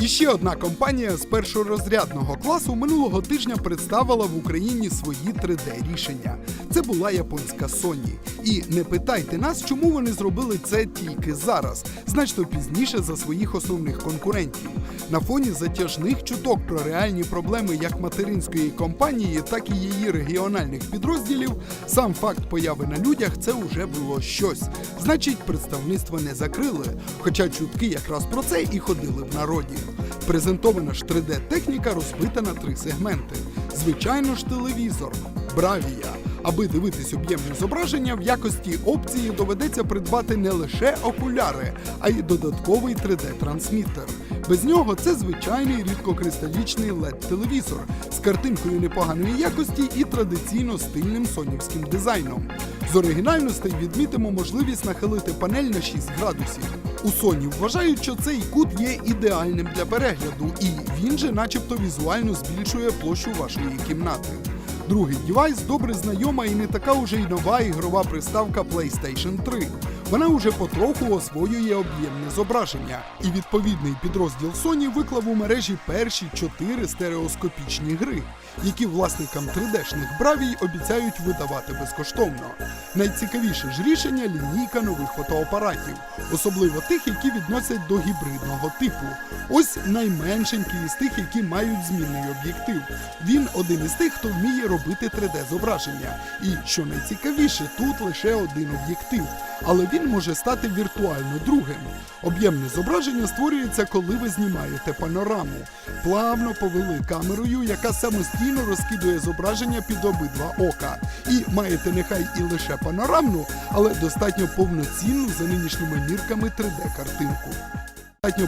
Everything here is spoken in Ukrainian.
І ще одна компанія з першорозрядного класу минулого тижня представила в Україні свої 3D-рішення. Це була японська Sony. І не питайте нас, чому вони зробили це тільки зараз, значно пізніше за своїх основних конкурентів. На фоні затяжних чуток про реальні проблеми як материнської компанії, так і її регіональних підрозділів, сам факт появи на людях це вже було щось. Значить, представництво не закрили. Хоча чутки якраз про це і ходили в народі. Презентована ж 3D-техніка розбита на три сегменти. Звичайно ж, телевізор, бравія. Аби дивитись об'ємне зображення, в якості опції доведеться придбати не лише окуляри, а й додатковий 3D-трансмітер. Без нього це звичайний рідкокристалічний LED-телевізор з картинкою непоганої якості і традиційно стильним сонівським дизайном. З оригінальностей відмітимо можливість нахилити панель на 6 градусів. У Sony вважають, що цей кут є ідеальним для перегляду, і він же, начебто, візуально збільшує площу вашої кімнати. Другий девайс добре знайома і не така уже й нова ігрова приставка PlayStation 3. Вона уже потроху освоює об'ємне зображення, і відповідний підрозділ Sony виклав у мережі перші чотири стереоскопічні гри, які власникам 3D-шних бравій обіцяють видавати безкоштовно. Найцікавіше ж рішення лінійка нових фотоапаратів, особливо тих, які відносять до гібридного типу. Ось найменшенький із тих, які мають змінний об'єктив. Він один із тих, хто вміє робити 3D-зображення. І що найцікавіше, тут лише один об'єктив, але він може стати віртуально другим. Об'ємне зображення створюється, коли ви знімаєте панораму. Плавно повели камерою, яка самостійно розкидує зображення під обидва ока. І маєте нехай і лише панорамну, але достатньо повноцінну за нинішніми мірками 3D-картинку. Достатньо